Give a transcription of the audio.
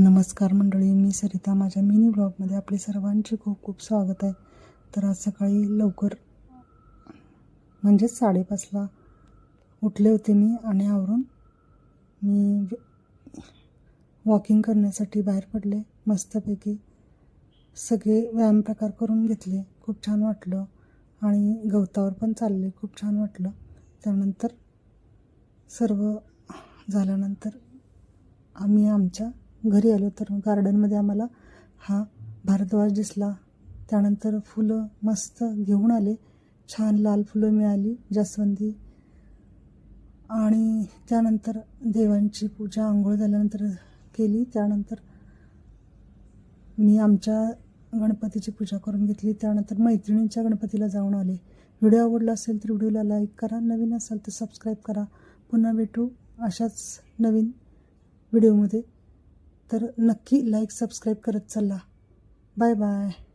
नमस्कार मंडळी मी सरिता. माझ्या मिनी ब्लॉगमध्ये आपले सर्वांचे खूप खूप स्वागत आहे. तर आज सकाळी लवकर म्हणजेच साडेपाचला उठले होते मी आणि आवरून मी वॉकिंग करण्यासाठी बाहेर पडले. मस्तपैकी सगळे व्यायाम प्रकार करून घेतले. खूप छान वाटलं. आणि गवतावर पण चालले. खूप छान वाटलं. त्यानंतर सर्व झाल्यानंतर आम्ही आमच्या घरी आलो तर गार्डनमध्ये आम्हाला हा भारद्वाज दिसला. त्यानंतर फुलं मस्त घेऊन आले. छान लाल फुलं मिळाली जास्वंदी. आणि त्यानंतर देवांची पूजा आंघोळ झाल्यानंतर केली. त्यानंतर मी आमच्या गणपतीची पूजा करून घेतली. त्यानंतर मैत्रिणींच्या गणपतीला जाऊन आले. व्हिडिओ आवडला असेल तर व्हिडिओला लाईक करा. नवीन असाल तर सबस्क्राईब करा. पुन्हा भेटू अशाच नवीन व्हिडिओमध्ये तर नक्की लाईक सबस्क्राईब करत चला. Bye bye.